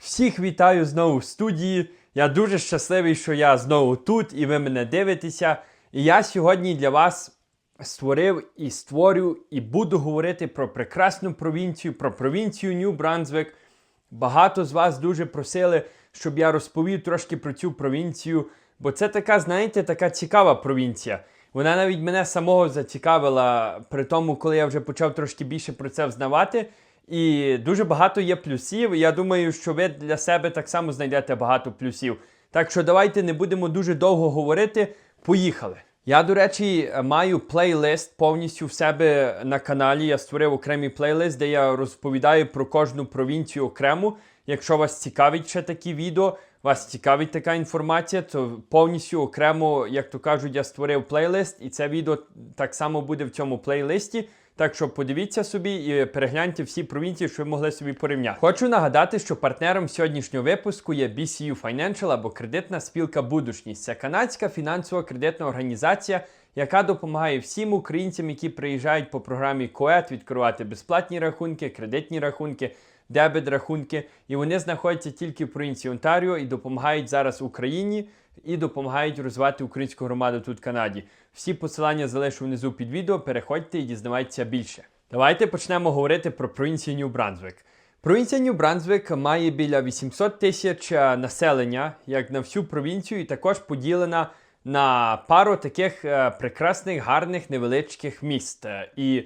Всіх вітаю знову в студії. Я дуже щасливий, що я знову тут і ви мене дивитеся. І я сьогодні для вас створив і створю, і буду говорити про прекрасну провінцію, про провінцію Нью Брансвик. Багато з вас дуже просили, щоб я розповів трошки про цю провінцію, бо це така, знаєте, така цікава провінція. Вона навіть мене самого зацікавила при тому, коли я вже почав трошки більше про це взнавати. І дуже багато є плюсів. Я думаю, що ви для себе так само знайдете багато плюсів. Так що давайте не будемо дуже довго говорити. Поїхали. Я, до речі, маю плейлист повністю в себе на каналі. Я створив окремий плейлист, де я розповідаю про кожну провінцію окремо. Якщо вас цікавить ще такі відео, вас цікавить така інформація, то повністю окремо, як то кажуть, я створив плейлист, і це відео так само буде в цьому плейлисті. Так що подивіться собі і перегляньте всі провінції, що ви могли собі порівняти. Хочу нагадати, що партнером сьогоднішнього випуску є BCU Financial або кредитна спілка Будушність. Це канадська фінансова кредитна організація, яка допомагає всім українцям, які приїжджають по програмі КОЕТ, відкривати безплатні рахунки, кредитні рахунки. Дебет рахунки, і вони знаходяться тільки в провінції Онтаріо і допомагають зараз Україні і допомагають розвивати українську громаду тут в Канаді. Всі посилання залишу внизу під відео. Переходьте і дізнавайтеся більше. Давайте почнемо говорити про провінцію Нью Брансвик. Провінція Нью Брансвик має біля 800 тисяч е, населення, як на всю провінцію, і також поділена на пару таких е, прекрасних, гарних, невеличких міст. Е, І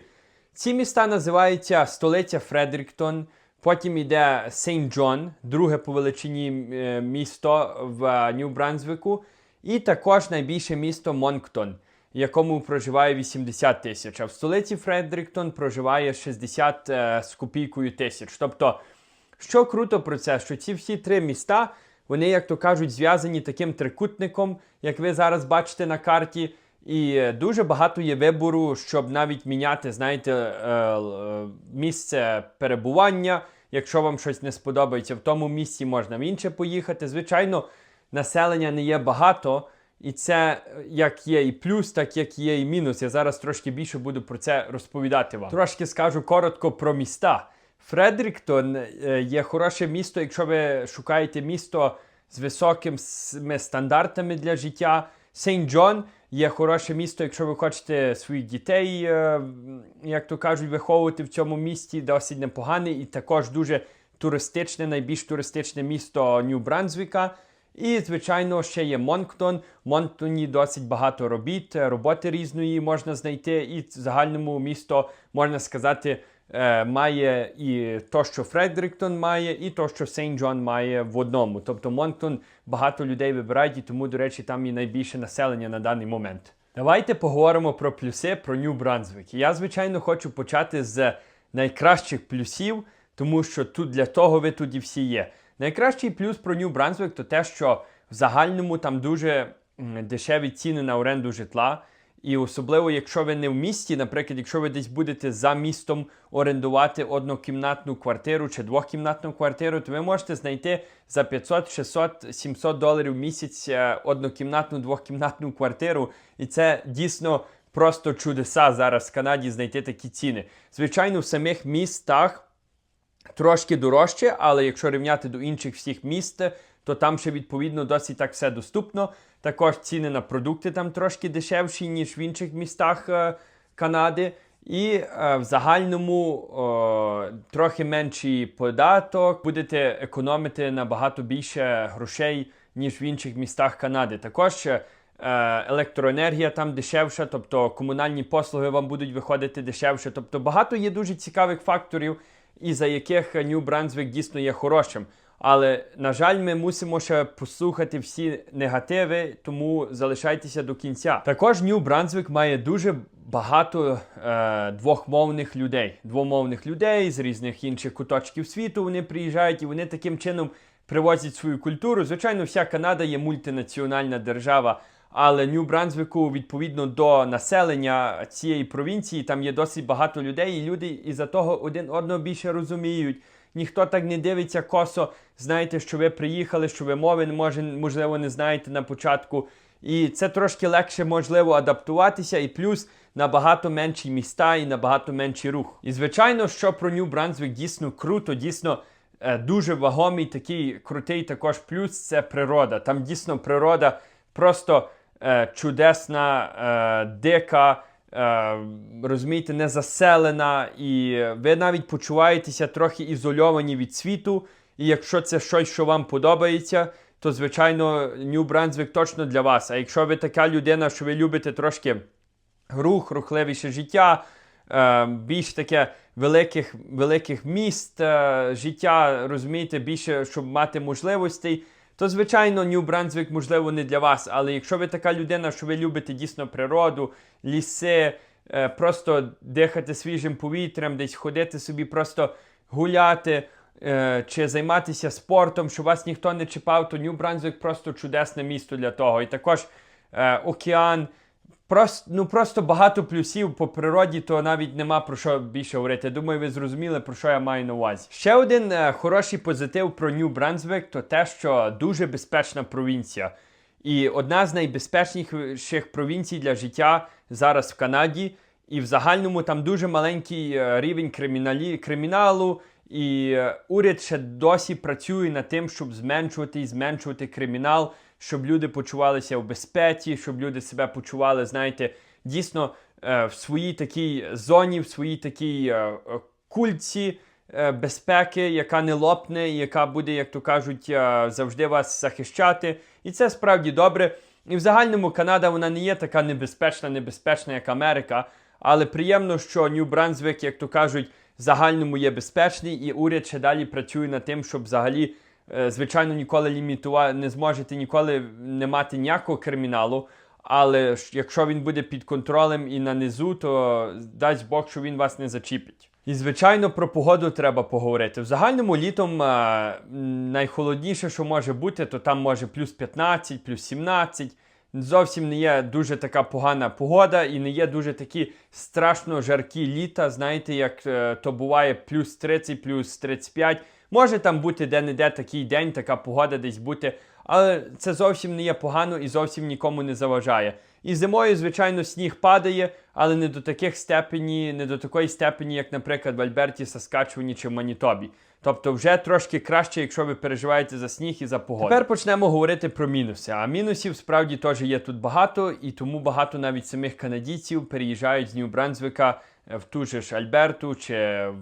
ці міста називаються столиця Фредеріктон. Потім йде Сейнт Джон, друге по величині е, місто в е, Нью-Брансвику, і також найбільше місто Монктон, в якому проживає 80 тисяч. А в столиці Фредеріктон проживає 60 е, з копійкою тисяч. Тобто, що круто про це, що ці всі три міста, вони, як то кажуть, зв'язані таким трикутником, як ви зараз бачите на карті. І дуже багато є вибору, щоб навіть міняти, знаєте, е, місце перебування. Якщо вам щось не сподобається в тому місці, можна в інше поїхати. Звичайно, населення не є багато, і це е, як є і плюс, так як є і мінус. Я зараз трошки більше буду про це розповідати вам. Трошки скажу коротко про міста. Фредеріктон е, є хороше місто, якщо ви шукаєте місто з високими стандартами для життя. Сейнт Джон є хороше місто, якщо ви хочете своїх дітей, е, як то кажуть, виховувати в цьому місті, досить непогане і також дуже туристичне, найбільш туристичне місто Нью-Брансвіка. І, звичайно, ще є Монктон. В Монктоні досить багато робіт, е, роботи різної можна знайти, і в загальному місто, можна сказати, е, має і то, що Фредеріктон має, і то, що Сейнт Джон має в одному. Тобто Монктон багато людей вибирають, і тому, до речі, там і найбільше населення на даний момент. Давайте поговоримо про плюси про Нью Брансвік. Я, звичайно, хочу почати з найкращих плюсів, тому що тут для того ви тут і всі є. Найкращий плюс про Нью Брансвік то те, що в загальному там дуже дешеві ціни на оренду житла. І особливо, якщо ви не в місті, наприклад, якщо ви десь будете за містом орендувати однокімнатну квартиру чи двохкімнатну квартиру, то ви можете знайти за 500, 600, 700 доларів в місяць е, однокімнатну, двохкімнатну квартиру. І це дійсно просто чудеса зараз в Канаді знайти такі ціни. Звичайно, в самих містах трошки дорожче, але якщо рівняти до інших всіх міст, то там ще відповідно досить так все доступно. Також ціни на продукти там трошки дешевші, ніж в інших містах е, Канади. І е, в загальному е, трохи менший податок, будете економити набагато більше грошей, ніж в інших містах Канади. Також е, електроенергія там дешевша, тобто комунальні послуги вам будуть виходити дешевше. Тобто багато є дуже цікавих факторів, і за яких Нью Брансвік дійсно є хорошим. Але, на жаль, ми мусимо ще послухати всі негативи, тому залишайтеся до кінця. Також Нью Брансвік має дуже багато е, двохмовних людей. Двомовних людей з різних інших куточків світу. Вони приїжджають і вони таким чином привозять свою культуру. Звичайно, вся Канада є мультинаціональна держава. Але Нью Брансвіку, відповідно до населення цієї провінції, там є досить багато людей, і люди із-за того один одного більше розуміють. Ніхто так не дивиться косо. Знаєте, що ви приїхали, що ви мови може, можливо не знаєте на початку. І це трошки легше можливо адаптуватися, і плюс набагато менші міста і набагато менший рух. І звичайно, що про Нью Брансвік дійсно круто, дійсно е, дуже вагомий, такий крутий також плюс це природа. Там дійсно природа просто е, чудесна, е, дика, е, розумієте, не заселена, і ви навіть почуваєтеся трохи ізольовані від світу. І якщо це щось, що вам подобається, то звичайно Нью Брансвік точно для вас. А якщо ви така людина, що ви любите трошки рух, рухливіше життя, е, більш таке великих, великих міст, життя, розумієте, більше, щоб мати можливостей, то звичайно Нью Брансвік можливо не для вас. Але якщо ви така людина, що ви любите дійсно природу, ліси, е, просто дихати свіжим повітрям, десь ходити собі, просто гуляти. е, Чи займатися спортом, щоб вас ніхто не чіпав, то Нью Брансвік просто чудесне місто для того. І також е, океан, Просто, ну, просто багато плюсів по природі, то навіть нема про що більше говорити. Думаю, ви зрозуміли, про що я маю на увазі. Ще один е, хороший позитив про Нью Брансвік то те, що дуже безпечна провінція. І одна з найбезпечніших провінцій для життя зараз в Канаді. І в загальному там дуже маленький е, рівень криміналі, криміналу. І е, уряд ще досі працює над тим, щоб зменшувати і зменшувати кримінал, щоб люди почувалися в безпеці, щоб люди себе почували, знаєте, дійсно е, в своїй такій зоні, в своїй такій е, е, кульці безпеки, яка не лопне, яка буде, як то кажуть, завжди вас захищати. І це справді добре. І в загальному Канада вона не є така небезпечна, небезпечна, як Америка. Але приємно, що Нью Брансвік, як то кажуть, в загальному є безпечний, і уряд ще далі працює над тим, щоб взагалі, звичайно, ніколи лімітувати, не зможете ніколи не мати ніякого криміналу. Але якщо він буде під контролем і на низу, то дасть Бог, що він вас не зачіпить. І звичайно, про погоду треба поговорити. В загальному літом е, м, найхолодніше, що може бути, то там може плюс 15, плюс 17. Зовсім не є дуже така погана погода і не є дуже такі страшно жаркі літа. Знаєте, як е, то буває плюс 30, плюс 35. Може там бути де-не-де такий день, така погода десь бути, але це зовсім не є погано і зовсім нікому не заважає. І зимою, звичайно, сніг падає, але не до таких степені, не до такої степені, як, наприклад, в Альберті, Саскачувані чи в Манітобі. Тобто вже трошки краще, якщо ви переживаєте за сніг і за погоду. Тепер почнемо говорити про мінуси. А мінусів справді теж є тут багато, і тому багато навіть самих канадійців переїжджають з Нью-Брансвіка е, в ту же ж Альберту, чи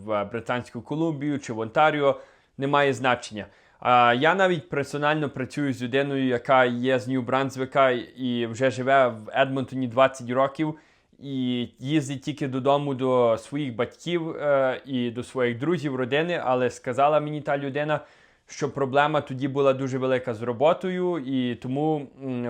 в Британську Колумбію, чи в Онтаріо. Немає значення. А я навіть персонально працюю з людиною, яка є з Нью-Брансвіка і вже живе в Едмонтоні 20 років і їздить тільки додому до своїх батьків е, і до своїх друзів, родини. Але сказала мені та людина, що проблема тоді була дуже велика з роботою, і тому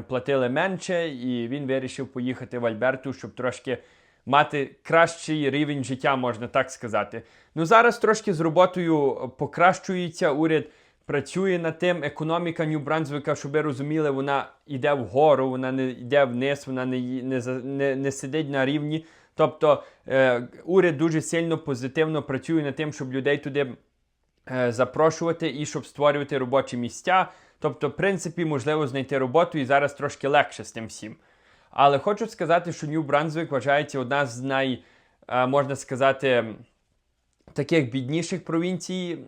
платили менше, і він вирішив поїхати в Альберту, щоб трошки мати кращий рівень життя, можна так сказати. Ну зараз трошки з роботою покращується уряд. Працює над тим, економіка Нью-Брансвіка, щоб ви розуміли, вона йде вгору, вона не йде вниз, вона не, не, не, не сидить на рівні. Тобто е, уряд дуже сильно позитивно працює над тим, щоб людей туди е, запрошувати і щоб створювати робочі місця. Тобто, в принципі, можливо знайти роботу і зараз трошки легше з тим всім. Але хочу сказати, що Нью Брансвік вважається одна з най, е, можна сказати, таких бідніших провінцій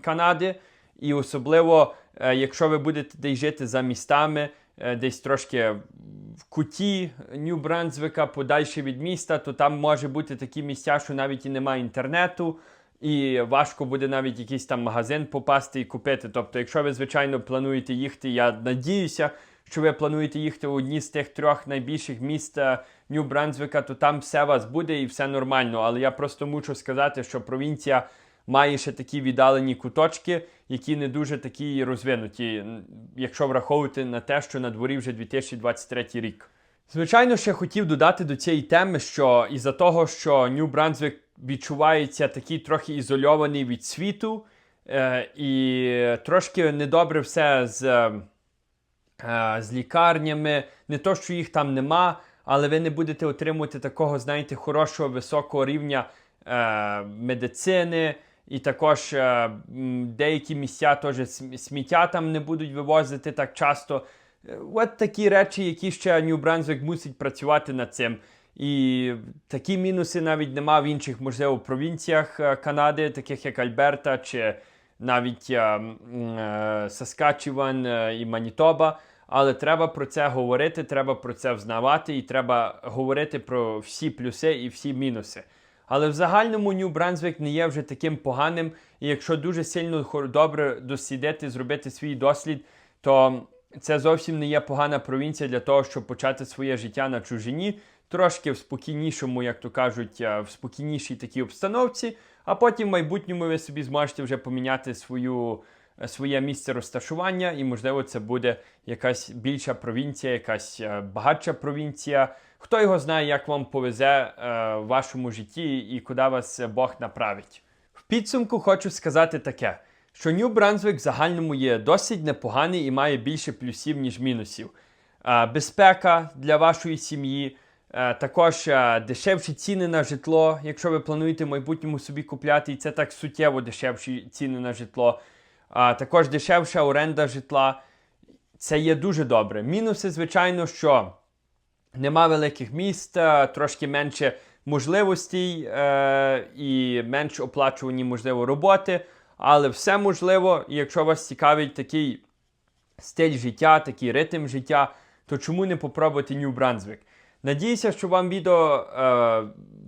Канади. І особливо, е, якщо ви будете десь жити за містами, е, десь трошки в куті Нью-Брансвіка, подальше від міста, то там може бути такі місця, що навіть і немає інтернету, і важко буде навіть якийсь там магазин попасти і купити. Тобто, якщо ви, звичайно, плануєте їхати, я надіюся, що ви плануєте їхати у одні з тих трьох найбільших міст Нью-Брансвіка, то там все вас буде і все нормально. Але я просто мушу сказати, що провінція має ще такі віддалені куточки, які не дуже такі розвинуті, якщо враховувати на те, що на дворі вже 2023 рік. Звичайно, ще хотів додати до цієї теми, що із-за того, що Нью Брансвік відчувається такий трохи ізольований від світу, е, і трошки недобре все з, з лікарнями, не то, що їх там нема, але ви не будете отримувати такого, знаєте, хорошого високого рівня е, медицини. І також е, деякі місця теж сміття там не будуть вивозити так часто. Е, От такі речі, які ще Нью Брансвік мусить працювати над цим. І такі мінуси навіть нема в інших, можливо, провінціях е, Канади, таких як Альберта чи навіть е, е, Саскачеван е, і Манітоба. Але треба про це говорити, треба про це взнавати, і треба говорити про всі плюси і всі мінуси. Але в загальному Нью Брансвік не є вже таким поганим, і якщо дуже сильно добре дослідити, зробити свій дослід, то це зовсім не є погана провінція для того, щоб почати своє життя на чужині, трошки в спокійнішому, як то кажуть, е, в спокійнішій такій обстановці, а потім в майбутньому ви собі зможете вже поміняти свою, е, своє місце розташування, і, можливо, це буде якась більша провінція, якась е, багатша провінція. Хто його знає, як вам повезе е, в вашому житті і куди вас Бог направить. В підсумку хочу сказати таке, що Нью Брансвік в загальному є досить непоганий і має більше плюсів, ніж мінусів. Безпека для вашої сім'ї, також е, дешевші ціни на житло, якщо ви плануєте в майбутньому собі купляти, і це так суттєво дешевші ціни на житло. Також дешевша оренда житла. Це є дуже добре. Мінуси, звичайно, що нема великих міст, е, трошки менше можливостей е, і менш оплачувані, можливо, роботи. Але все можливо, і якщо вас цікавить такий стиль життя, такий ритм життя, то чому не попробувати Нью Брансвік? Надіюся, що вам відео е,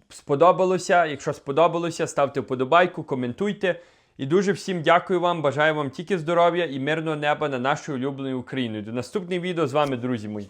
сподобалося. Якщо сподобалося, ставте вподобайку, коментуйте. І дуже всім дякую вам. Бажаю вам тільки здоров'я і мирного неба на нашу улюблену Україну. До наступних відео з вами, друзі мої.